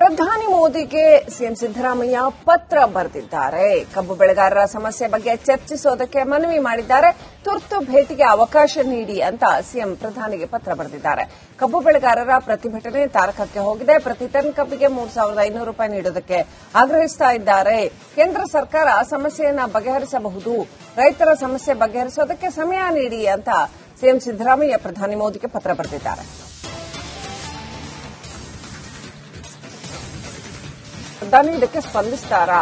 ಪ್ರಧಾನಿ ಮೋದಿಗೆ ಸಿಎಂ ಸಿದ್ದರಾಮಯ್ಯ ಪತ್ರ ಬರೆದಿದ್ದಾರೆ. ಕಬ್ಬು ಬೆಳೆಗಾರರ ಸಮಸ್ಯೆ ಬಗ್ಗೆ ಚರ್ಚಿಸೋದಕ್ಕೆ ಮನವಿ ಮಾಡಿದ್ದಾರೆ. ತುರ್ತು ಭೇಟಿಗೆ ಅವಕಾಶ ನೀಡಿ ಅಂತ ಸಿಎಂ ಪ್ರಧಾನಿಗೆ ಪತ್ರ ಬರೆದಿದ್ದಾರೆ. ಕಬ್ಬು ಬೆಳೆಗಾರರ ಪ್ರತಿಭಟನೆ ತಾರಕಕ್ಕೆ ಹೋಗಿದೆ. ಪ್ರತಿ ಟನ್ ಕಬ್ಬಿಗೆ ಮೂರು ಸಾವಿರದ ಐನೂರು ರೂಪಾಯಿ ನೀಡೋದಕ್ಕೆ ಆಗ್ರಹಿಸ್ತಾ ಇದ್ದಾರೆ. ಕೇಂದ್ರ ಸರ್ಕಾರ ಸಮಸ್ಯೆಯನ್ನ ಬಗೆಹರಿಸಬಹುದು. ರೈತರ ಸಮಸ್ಯೆ ಬಗೆಹರಿಸೋದಕ್ಕೆ ಸಮಯ ನೀಡಿ ಅಂತ ಸಿಎಂ ಸಿದ್ದರಾಮಯ್ಯ ಪ್ರಧಾನಿ ಮೋದಿಗೆ ಪತ್ರ ಬರೆದಿದ್ದಾರೆ. ಪ್ರಧಾನಿ ಇದಕ್ಕೆ ಸ್ಪಂದಿಸ್ತಾರಾ?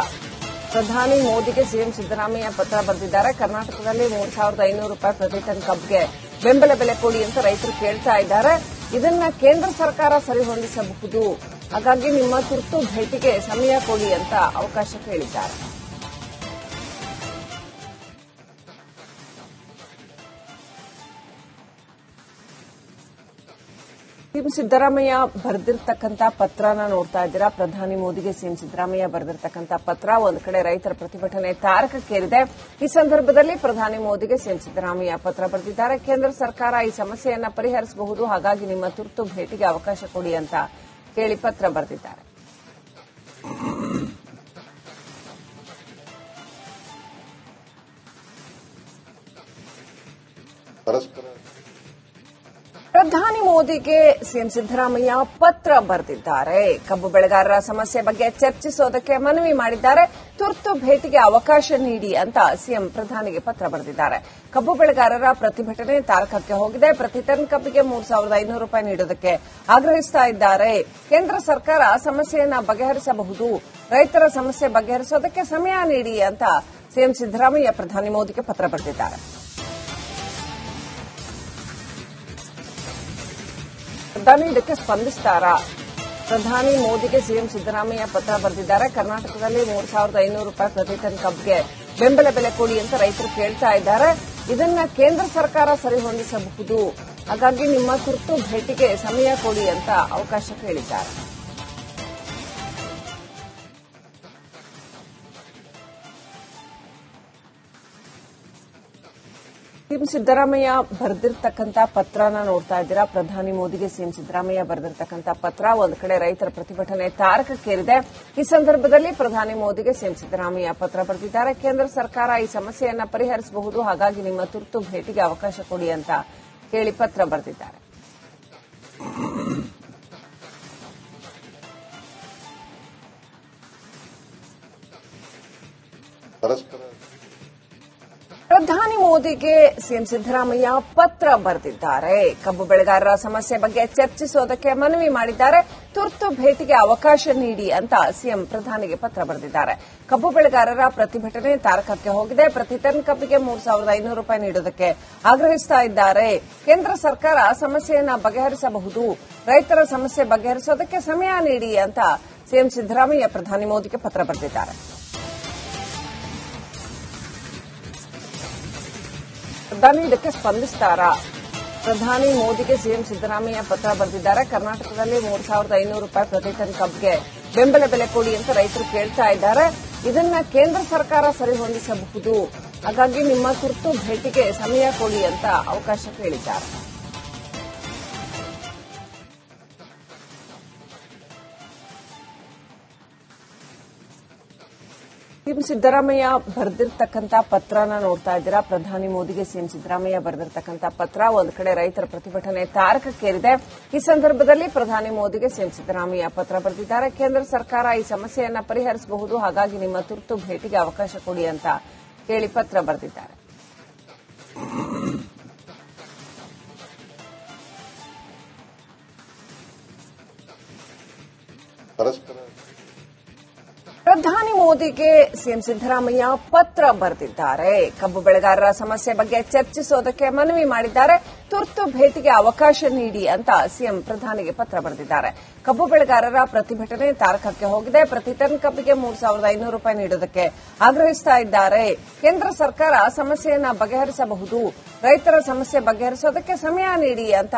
ಪ್ರಧಾನಿ ಮೋದಿಗೆ ಸಿಎಂ ಸಿದ್ದರಾಮಯ್ಯ ಪತ್ರ ಬರೆದಿದ್ದಾರೆ. ಕರ್ನಾಟಕದಲ್ಲಿ ಮೂರು ಸಾವಿರದ ಐನೂರು ರೂಪಾಯಿ ಪ್ರತಿ ಟನ್ ಕಬ್ಗೆ ಬೆಂಬಲ ಬೆಲೆ ಕೊಡಿ ಅಂತ ರೈತರು ಕೇಳ್ತಾ ಇದ್ದಾರೆ. ಇದನ್ನ ಕೇಂದ್ರ ಸರ್ಕಾರ ಸರಿಹೊಂದಿಸಬಹುದು ಹಾಗಾಗಿ ನಿಮ್ಮ ತುರ್ತು ಭೇಟಿಗೆ ಸಮಯ ಕೊಡಿ ಅಂತ ಅವಕಾಶ ಕೇಳಿದ್ದಾರೆ. ಸಿಎಂ ಸಿದ್ದರಾಮಯ್ಯ ಬರೆದಿರ್ತಕ್ಕಂಥ ಪತ್ರನ ನೋಡ್ತಾ ಇದ್ದೀರಾ? ಪ್ರಧಾನಿ ಮೋದಿಗೆ ಸಿಎಂ ಸಿದ್ದರಾಮಯ್ಯ ಬರೆದಿರ್ತಕ್ಕಂಥ ಪತ್ರ, ಒಂದು ಕಡೆ ರೈತರ ಪ್ರತಿಭಟನೆ ತಾರಕಕ್ಕೇರಿದೆ. ಈ ಸಂದರ್ಭದಲ್ಲಿ ಪ್ರಧಾನಿ ಮೋದಿಗೆ ಸಿಎಂ ಸಿದ್ದರಾಮಯ್ಯ ಪತ್ರ ಬರೆದಿದ್ದಾರೆ. ಕೇಂದ್ರ ಸರ್ಕಾರ ಈ ಸಮಸ್ಯೆಯನ್ನ ಪರಿಹರಿಸಬಹುದು, ಹಾಗಾಗಿ ನಿಮ್ಮ ತುರ್ತು ಭೇಟಿಗೆ ಅವಕಾಶ ಕೊಡಿ ಅಂತ ಕೇಳಿ ಪತ್ರ ಬರೆದಿದ್ದಾರೆ. ಪರಸ್ಪರ ಪ್ರಧಾನಿ ಮೋದಿಗೆ ಸಿಎಂ ಸಿದ್ದರಾಮಯ್ಯ ಪತ್ರ ಬರೆದಿದ್ದಾರೆ. ಕಬ್ಬು ಬೆಳೆಗಾರರ ಸಮಸ್ಯೆ ಬಗ್ಗೆ ಚರ್ಚಿಸೋದಕ್ಕೆ ಮನವಿ ಮಾಡಿದ್ದಾರೆ. ತುರ್ತು ಭೇಟಿಗೆ ಅವಕಾಶ ನೀಡಿ ಅಂತ ಸಿಎಂ ಪ್ರಧಾನಿಗೆ ಪತ್ರ ಬರೆದಿದ್ದಾರೆ. ಕಬ್ಬು ಬೆಳೆಗಾರರ ಪ್ರತಿಭಟನೆ ತಾರಕಕ್ಕೆ ಹೋಗಿದೆ. ಪ್ರತಿ ಟನ್ ಕಬ್ಬಿಗೆ ಮೂರು ಸಾವಿರದ ಐನೂರು ರೂಪಾಯಿ ನೀಡೋದಕ್ಕೆ ಆಗ್ರಹಿಸ್ತಾ ಇದ್ದಾರೆ. ಕೇಂದ್ರ ಸರ್ಕಾರ ಸಮಸ್ಯೆಯನ್ನ ಬಗೆಹರಿಸಬಹುದು. ರೈತರ ಸಮಸ್ಯೆ ಬಗೆಹರಿಸೋದಕ್ಕೆ ಸಮಯ ನೀಡಿ ಅಂತ ಸಿಎಂ ಸಿದ್ದರಾಮಯ್ಯ ಪ್ರಧಾನಿ ಮೋದಿಗೆ ಪತ್ರ ಬರೆದಿದ್ದಾರೆ. ಪ್ರಧಾನಿ ಇದಕ್ಕೆ ಸ್ಪಂದಿಸ್ತಾರಾ? ಪ್ರಧಾನಿ ಮೋದಿಗೆ ಸಿಎಂ ಸಿದ್ದರಾಮಯ್ಯ ಪತ್ರ ಬರೆದಿದ್ದಾರೆ. ಕರ್ನಾಟಕದಲ್ಲಿ ಮೂರು ಸಾವಿರದ ಐನೂರು ರೂಪಾಯಿ ಪ್ರತಿ ಟನ್ ಕಬ್ಗೆ ಬೆಂಬಲ ಬೆಲೆ ಕೊಡಿ ಅಂತ ರೈತರು ಕೇಳ್ತಾ ಇದ್ದಾರೆ. ಇದನ್ನ ಕೇಂದ್ರ ಸರ್ಕಾರ ಸರಿಹೊಂದಿಸಬಹುದು ಹಾಗಾಗಿ ನಿಮ್ಮ ತುರ್ತು ಭೇಟಿಗೆ ಸಮಯ ಕೊಡಿ ಅಂತ ಅವಕಾಶ ಕೇಳಿದ್ದಾರೆ. ಸಿಎಂ ಸಿದ್ದರಾಮಯ್ಯ ಬರೆದಿರ್ತಕ್ಕಂಥ ಪತ್ರನ ನೋಡ್ತಾ ಇದ್ದೀರಾ. ಪ್ರಧಾನಿ ಮೋದಿಗೆ ಸಿಎಂ ಸಿದ್ದರಾಮಯ್ಯ ಬರೆದಿರ್ತಕ್ಕಂಥ ಪತ್ರ. ಒಂದು ಕಡೆ ರೈತರ ಪ್ರತಿಭಟನೆ ತಾರಕಕ್ಕೇರಿದೆ. ಈ ಸಂದರ್ಭದಲ್ಲಿ ಪ್ರಧಾನಿ ಮೋದಿಗೆ ಸಿಎಂ ಸಿದ್ದರಾಮಯ್ಯ ಪತ್ರ ಬರೆದಿದ್ದಾರೆ. ಕೇಂದ್ರ ಸರ್ಕಾರ ಈ ಸಮಸ್ಯೆಯನ್ನ ಪರಿಹರಿಸಬಹುದು. ಹಾಗಾಗಿ ನಿಮ್ಮ ತುರ್ತು ಭೇಟಿಗೆ ಅವಕಾಶ ಕೊಡಿ ಅಂತ ಕೇಳಿ ಪತ್ರ ಬರೆದಿದ್ದಾರೆ. ಮೋದಿಗೆ ಸಿಎಂ ಸಿದ್ದರಾಮಯ್ಯ ಪತ್ರ ಬರೆದಿದ್ದಾರೆ. ಕಬ್ಬು ಬೆಳೆಗಾರರ ಸಮಸ್ಯೆ ಬಗ್ಗೆ ಚರ್ಚಿಸೋದಕ್ಕೆ ಮನವಿ ಮಾಡಿದ್ದಾರೆ. ತುರ್ತು ಭೇಟಿಗೆ ಅವಕಾಶ ನೀಡಿ ಅಂತ ಸಿಎಂ ಪ್ರಧಾನಿಗೆ ಪತ್ರ ಬರೆದಿದ್ದಾರೆ. ಕಬ್ಬು ಬೆಳೆಗಾರರ ಪ್ರತಿಭಟನೆ ತಾರಕಕ್ಕೆ ಹೋಗಿದೆ. ಪ್ರತಿ ಟನ್ ಕಬ್ಬಿಗೆ ಮೂರು ಸಾವಿರದ ಐನೂರು ರೂಪಾಯಿ ನೀಡೋದಕ್ಕೆ ಆಗ್ರಹಿಸ್ತಾ ಇದ್ದಾರೆ. ಕೇಂದ್ರ ಸರ್ಕಾರ ಸಮಸ್ಯೆಯನ್ನ ಬಗೆಹರಿಸಬಹುದು. ರೈತರ ಸಮಸ್ಯೆ ಬಗೆಹರಿಸೋದಕ್ಕೆ ಸಮಯ ನೀಡಿ ಅಂತ ಸಿಎಂ ಸಿದ್ದರಾಮಯ್ಯ ಪ್ರಧಾನಿ ಮೋದಿಗೆ ಪತ್ರ ಬರೆದಿದ್ದಾರೆ. ಪ್ರಧಾನಿ ಇದಕ್ಕೆ ಸ್ಪಂದಿಸ್ತಾರಾ? ಪ್ರಧಾನಿ ಮೋದಿಗೆ ಸಿಎಂ ಸಿದ್ದರಾಮಯ್ಯ ಪತ್ರ ಬರೆದಿದ್ದಾರೆ. ಕರ್ನಾಟಕದಲ್ಲಿ ಮೂರು ಸಾವಿರದ ಐನೂರು ರೂಪಾಯಿ ಪ್ರತಿ ಟನ್ ಕಬ್ಗೆ ಬೆಂಬಲ ಬೆಲೆ ಕೊಡಿ ಅಂತ ರೈತರು ಕೇಳ್ತಾ ಇದ್ದಾರೆ. ಇದನ್ನ ಕೇಂದ್ರ ಸರ್ಕಾರ ಸರಿಹೊಂದಿಸಬಹುದು ಹಾಗಾಗಿ ನಿಮ್ಮ ತುರ್ತು ಭೇಟಿಗೆ ಸಮಯ ಕೊಡಿ ಅಂತ ಅವಕಾಶ ಕೇಳಿದ್ದಾರೆ. ಸಿಎಂ ಸಿದ್ದರಾಮಯ್ಯ ಬರೆದಿರ್ತಕ್ಕಂಥ ಪತ್ರನ ನೋಡ್ತಾ ಇದ್ದೀರಾ? ಪ್ರಧಾನಿ ಮೋದಿಗೆ ಸಿಎಂ ಸಿದ್ದರಾಮಯ್ಯ ಬರೆದಿರ್ತಕ್ಕಂಥ ಪತ್ರ. ಒಂದು ಕಡೆ ರೈತರ ಪ್ರತಿಭಟನೆ ತಾರಕಕ್ಕೇರಿದೆ. ಈ ಸಂದರ್ಭದಲ್ಲಿ ಪ್ರಧಾನಿ ಮೋದಿಗೆ ಸಿಎಂ ಸಿದ್ದರಾಮಯ್ಯ ಪತ್ರ ಬರೆದಿದ್ದಾರೆ. ಕೇಂದ್ರ ಸರ್ಕಾರ ಈ ಸಮಸ್ಯೆಯನ್ನ ಪರಿಹರಿಸಬಹುದು. ಹಾಗಾಗಿ ನಿಮ್ಮ ತುರ್ತು ಭೇಟಿಗೆ ಅವಕಾಶ ಕೊಡಿ ಅಂತ ಕೇಳಿ ಪತ್ರ ಬರೆದಿದ್ದಾರೆ. ಪರಸ್ಪರ ಮೋದಿಗೆ ಸಿಎಂ ಸಿದ್ದರಾಮಯ್ಯ ಪತ್ರ ಬರೆದಿದ್ದಾರೆ. ಕಬ್ಬು ಬೆಳೆಗಾರರ ಸಮಸ್ಯೆ ಬಗ್ಗೆ ಚರ್ಚಿಸೋದಕ್ಕೆ ಮನವಿ ಮಾಡಿದ್ದಾರೆ. ತುರ್ತು ಭೇಟಿಗೆ ಅವಕಾಶ ನೀಡಿ ಅಂತ ಸಿಎಂ ಪ್ರಧಾನಿಗೆ ಪತ್ರ ಬರೆದಿದ್ದಾರೆ. ಕಬ್ಬು ಬೆಳೆಗಾರರ ಪ್ರತಿಭಟನೆ ತಾರಕಕ್ಕೆ ಹೋಗಿದೆ. ಪ್ರತಿ ಟನ್ ಕಬ್ಬಿಗೆ ಮೂರು ಸಾವಿರದ ಐನೂರು ರೂಪಾಯಿ ನೀಡೋದಕ್ಕೆ ಆಗ್ರಹಿಸ್ತಾ ಇದ್ದಾರೆ. ಕೇಂದ್ರ ಸರ್ಕಾರ ಸಮಸ್ಯೆಯನ್ನು ಬಗೆಹರಿಸಬಹುದು. ರೈತರ ಸಮಸ್ಯೆ ಬಗೆಹರಿಸೋದಕ್ಕೆ ಸಮಯ ನೀಡಿ ಅಂತ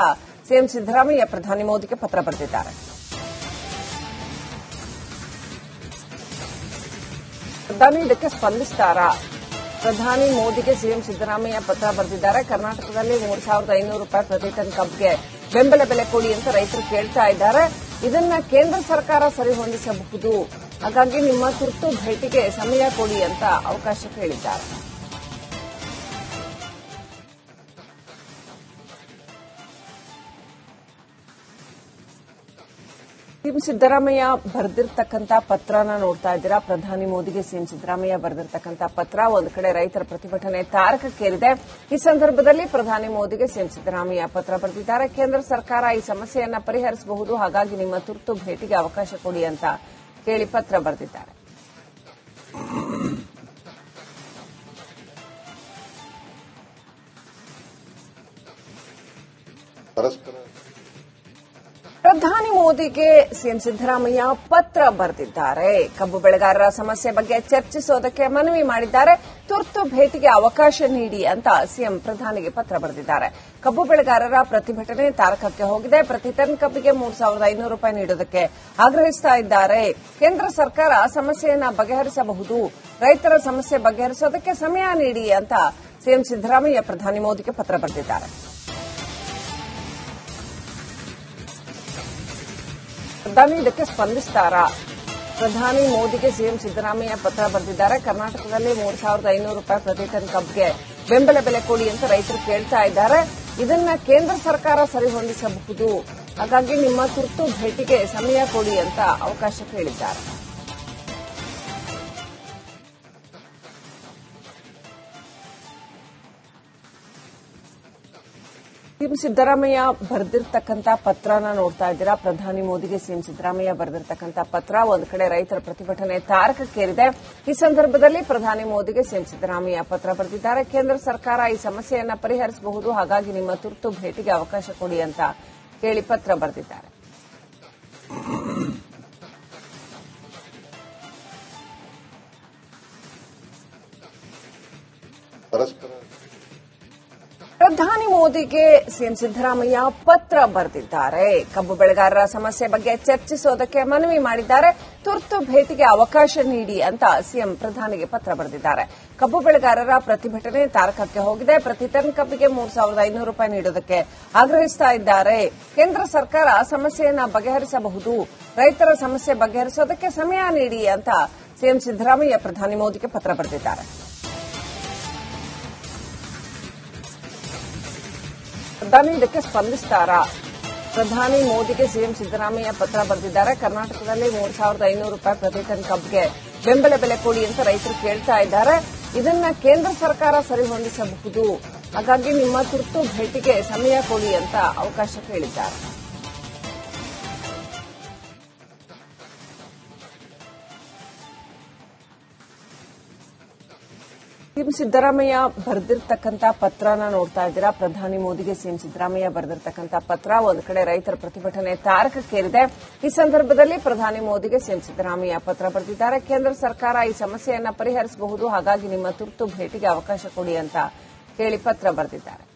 ಸಿಎಂ ಸಿದ್ದರಾಮಯ್ಯ ಪ್ರಧಾನಿ ಮೋದಿಗೆ ಪತ್ರ ಬರೆದಿದ್ದಾರೆ. ಪ್ರಧಾನಿ ಇದಕ್ಕೆ ಸ್ಪಂದಿಸ್ತಾರಾ? ಪ್ರಧಾನಿ ಮೋದಿಗೆ ಸಿಎಂ ಸಿದ್ದರಾಮಯ್ಯ ಪತ್ರ ಬರೆದಿದ್ದಾರೆ. ಕರ್ನಾಟಕದಲ್ಲಿ ಮೂರು ಸಾವಿರದ ಐನೂರು ರೂಪಾಯಿ ಪ್ರತಿ ಟನ್ ಕಬ್ಗೆ ಬೆಂಬಲ ಬೆಲೆ ಕೊಡಿ ಅಂತ ರೈತರು ಕೇಳ್ತಾ ಇದ್ದಾರೆ. ಇದನ್ನ ಕೇಂದ್ರ ಸರ್ಕಾರ ಸರಿಹೊಂದಿಸಬಹುದು ಹಾಗಾಗಿ ನಿಮ್ಮ ತುರ್ತು ಭೇಟಿಗೆ ಸಮಯ ಕೊಡಿ ಅಂತ ಅವಕಾಶ ಕೇಳಿದ್ದಾರೆ. ಸಿಎಂ ಸಿದ್ದರಾಮಯ್ಯ ಬರೆದಿರ್ತಕ್ಕಂಥ ಪತ್ರನ ನೋಡ್ತಾ ಇದ್ದೀರಾ? ಪ್ರಧಾನಿ ಮೋದಿಗೆ ಸಿಎಂ ಸಿದ್ದರಾಮಯ್ಯ ಬರೆದಿರ್ತಕ್ಕಂಥ ಪತ್ರ, ಒಂದು ಕಡೆ ರೈತರ ಪ್ರತಿಭಟನೆ ತಾರಕಕ್ಕೇರಿದೆ. ಈ ಸಂದರ್ಭದಲ್ಲಿ ಪ್ರಧಾನಿ ಮೋದಿಗೆ ಸಿಎಂ ಸಿದ್ದರಾಮಯ್ಯ ಪತ್ರ ಬರೆದಿದ್ದಾರೆ. ಕೇಂದ್ರ ಸರ್ಕಾರ ಈ ಸಮಸ್ಯೆಯನ್ನ ಪರಿಹರಿಸಬಹುದು, ಹಾಗಾಗಿ ನಿಮ್ಮ ತುರ್ತು ಭೇಟಿಗೆ ಅವಕಾಶ ಕೊಡಿ ಅಂತ ಕೇಳಿ ಪತ್ರ ಬರೆದಿದ್ದಾರೆ. ಪರಸ್ಪರ ಪ್ರಧಾನಿ ಮೋದಿಗೆ ಸಿಎಂ ಸಿದ್ದರಾಮಯ್ಯ ಪತ್ರ ಬರೆದಿದ್ದಾರೆ. ಕಬ್ಬು ಬೆಳೆಗಾರರ ಸಮಸ್ಯೆ ಬಗ್ಗೆ ಚರ್ಚಿಸೋದಕ್ಕೆ ಮನವಿ ಮಾಡಿದ್ದಾರೆ. ತುರ್ತು ಭೇಟಿಗೆ ಅವಕಾಶ ನೀಡಿ ಅಂತ ಸಿಎಂ ಪ್ರಧಾನಿಗೆ ಪತ್ರ ಬರೆದಿದ್ದಾರೆ. ಕಬ್ಬು ಬೆಳೆಗಾರರ ಪ್ರತಿಭಟನೆ ತಾರಕಕ್ಕೆ ಹೋಗಿದೆ. ಪ್ರತಿ ಟನ್ ಕಬ್ಬಿಗೆ ಮೂರು ಸಾವಿರದ ಐನೂರು ರೂಪಾಯಿ ನೀಡೋದಕ್ಕೆ ಆಗ್ರಹಿಸ್ತಾ ಇದ್ದಾರೆ. ಕೇಂದ್ರ ಸರ್ಕಾರ ಸಮಸ್ಯೆಯನ್ನು ಬಗೆಹರಿಸಬಹುದು. ರೈತರ ಸಮಸ್ಯೆ ಬಗೆಹರಿಸೋದಕ್ಕೆ ಸಮಯ ನೀಡಿ ಅಂತ ಸಿಎಂ ಸಿದ್ದರಾಮಯ್ಯ ಪ್ರಧಾನಿ ಮೋದಿಗೆ ಪತ್ರ ಬರೆದಿದ್ದಾರೆ. ಪ್ರಧಾನಿ ಇದಕ್ಕೆ ಸ್ಪಂದಿಸ್ತಾರಾ? ಪ್ರಧಾನಿ ಮೋದಿಗೆ ಸಿಎಂ ಸಿದ್ದರಾಮಯ್ಯ ಪತ್ರ ಬರೆದಿದ್ದಾರೆ. ಕರ್ನಾಟಕದಲ್ಲಿ ಮೂರು ಸಾವಿರದ ಐನೂರು ರೂಪಾಯಿ ಪ್ರತಿ ಟನ್ ಕಬ್ಗೆ ಬೆಂಬಲ ಬೆಲೆ ಕೊಡಿ ಅಂತ ರೈತರು ಕೇಳ್ತಾ ಇದ್ದಾರೆ. ಇದನ್ನ ಕೇಂದ್ರ ಸರ್ಕಾರ ಸರಿಹೊಂದಿಸಬಹುದು ಹಾಗಾಗಿ ನಿಮ್ಮ ತುರ್ತು ಭೇಟಿಗೆ ಸಮಯ ಕೊಡಿ ಅಂತ ಅವಕಾಶ ಕೇಳಿದ್ದಾರೆ. ಸಿಎಂ ಸಿದ್ದರಾಮಯ್ಯ ಬರೆದಿರ್ತಕ್ಕಂತ ಪತ್ರನ ನೋಡ್ತಾ ಇದ್ದೀರಾ? ಪ್ರಧಾನಿ ಮೋದಿಗೆ ಸಿಎಂ ಸಿದ್ದರಾಮಯ್ಯ ಬರೆದಿರ್ತಕ್ಕಂತ ಪತ್ರ. ಒಂದು ಕಡೆ ರೈತರ ಪ್ರತಿಭಟನೆ ತಾರಕಕ್ಕೇರಿದೆ. ಈ ಸಂದರ್ಭದಲ್ಲಿ ಪ್ರಧಾನಿ ಮೋದಿಗೆ ಸಿಎಂ ಸಿದ್ದರಾಮಯ್ಯ ಪತ್ರ ಬರೆದಿದ್ದಾರೆ. ಕೇಂದ್ರ ಸರ್ಕಾರ ಈ ಸಮಸ್ಯೆಯನ್ನ ಪರಿಹರಿಸಬಹುದು. ಹಾಗಾಗಿ ನಿಮ್ಮ ತುರ್ತು ಭೇಟಿಗೆ ಅವಕಾಶ ಕೊಡಿ ಅಂತ ಕೇಳಿ ಪತ್ರ ಬರೆದಿದ್ದಾರೆ. ಪರಸ್ಪರ ಪ್ರಧಾನಿ ಮೋದಿಗೆ ಸಿಎಂ ಸಿದ್ದರಾಮಯ್ಯ ಪತ್ರ ಬರೆದಿದ್ದಾರೆ. ಕಬ್ಬು ಬೆಳೆಗಾರರ ಸಮಸ್ಯೆ ಬಗ್ಗೆ ಚರ್ಚಿಸೋದಕ್ಕೆ ಮನವಿ ಮಾಡಿದ್ದಾರೆ. ತುರ್ತು ಭೇಟಿಗೆ ಅವಕಾಶ ನೀಡಿ ಅಂತ ಸಿಎಂ ಪ್ರಧಾನಿಗೆ ಪತ್ರ ಬರೆದಿದ್ದಾರೆ. ಕಬ್ಬು ಬೆಳೆಗಾರರ ಪ್ರತಿಭಟನೆ ತಾರಕಕ್ಕೆ ಹೋಗಿದೆ. ಪ್ರತಿ ಟನ್ ಕಬ್ಬಿಗೆ ಮೂರು ಸಾವಿರದ ಐನೂರು ರೂಪಾಯಿ ನೀಡೋದಕ್ಕೆ ಆಗ್ರಹಿಸ್ತಾ ಇದ್ದಾರೆ. ಕೇಂದ್ರ ಸರ್ಕಾರ ಸಮಸ್ಯೆಯನ್ನು ಬಗೆಹರಿಸಬಹುದು. ರೈತರ ಸಮಸ್ಯೆ ಬಗೆಹರಿಸೋದಕ್ಕೆ ಸಮಯ ನೀಡಿ ಅಂತ ಸಿಎಂ ಸಿದ್ದರಾಮಯ್ಯ ಪ್ರಧಾನಿ ಮೋದಿಗೆ ಪತ್ರ ಬರೆದಿದ್ದಾರೆ. ಪ್ರಧಾನಿ ಇದಕ್ಕೆ ಸ್ಪಂದಿಸ್ತಾರಾ? ಪ್ರಧಾನಿ ಮೋದಿಗೆ ಸಿಎಂ ಸಿದ್ದರಾಮಯ್ಯ ಪತ್ರ ಬರೆದಿದ್ದಾರೆ. ಕರ್ನಾಟಕದಲ್ಲಿ ಮೂರು ಸಾವಿರದ ಐನೂರು ರೂಪಾಯಿ ಪ್ರತಿ ಟನ್ ಕಬ್ಗೆ ಬೆಂಬಲ ಬೆಲೆ ಕೊಡಿ ಅಂತ ರೈತರು ಕೇಳ್ತಾ ಇದ್ದಾರೆ. ಇದನ್ನ ಕೇಂದ್ರ ಸರ್ಕಾರ ಸರಿಹೊಂದಿಸಬಹುದು ಹಾಗಾಗಿ ನಿಮ್ಮ ತುರ್ತು ಭೇಟಿಗೆ ಸಮಯ ಕೊಡಿ ಅಂತ ಅವಕಾಶ ಕೇಳಿದ್ದಾರೆ. ಸಿಎಂ ಸಿದ್ದರಾಮಯ್ಯ ಬರೆದಿರ್ತಕ್ಕಂಥ ಪತ್ರನ ನೋಡ್ತಾ ಇದ್ದೀರಾ? ಪ್ರಧಾನಿ ಮೋದಿಗೆ ಸಿಎಂ ಸಿದ್ದರಾಮಯ್ಯ ಬರೆದಿರ್ತಕ್ಕಂಥ ಪತ್ರ. ಒಂದು ಕಡೆ ರೈತರ ಪ್ರತಿಭಟನೆ ತಾರಕಕ್ಕೇರಿದೆ. ಈ ಸಂದರ್ಭದಲ್ಲಿ ಪ್ರಧಾನಿ ಮೋದಿಗೆ ಸಿಎಂ ಸಿದ್ದರಾಮಯ್ಯ ಪತ್ರ ಬರೆದಿದ್ದಾರೆ. ಕೇಂದ್ರ ಸರ್ಕಾರ ಈ ಸಮಸ್ಯೆಯನ್ನ ಪರಿಹರಿಸಬಹುದು. ಹಾಗಾಗಿ ನಿಮ್ಮ ತುರ್ತು ಭೇಟಿಗೆ ಅವಕಾಶ ಕೊಡಿ ಅಂತ ಕೇಳಿ ಪತ್ರ ಬರೆದಿದ್ದಾರೆ.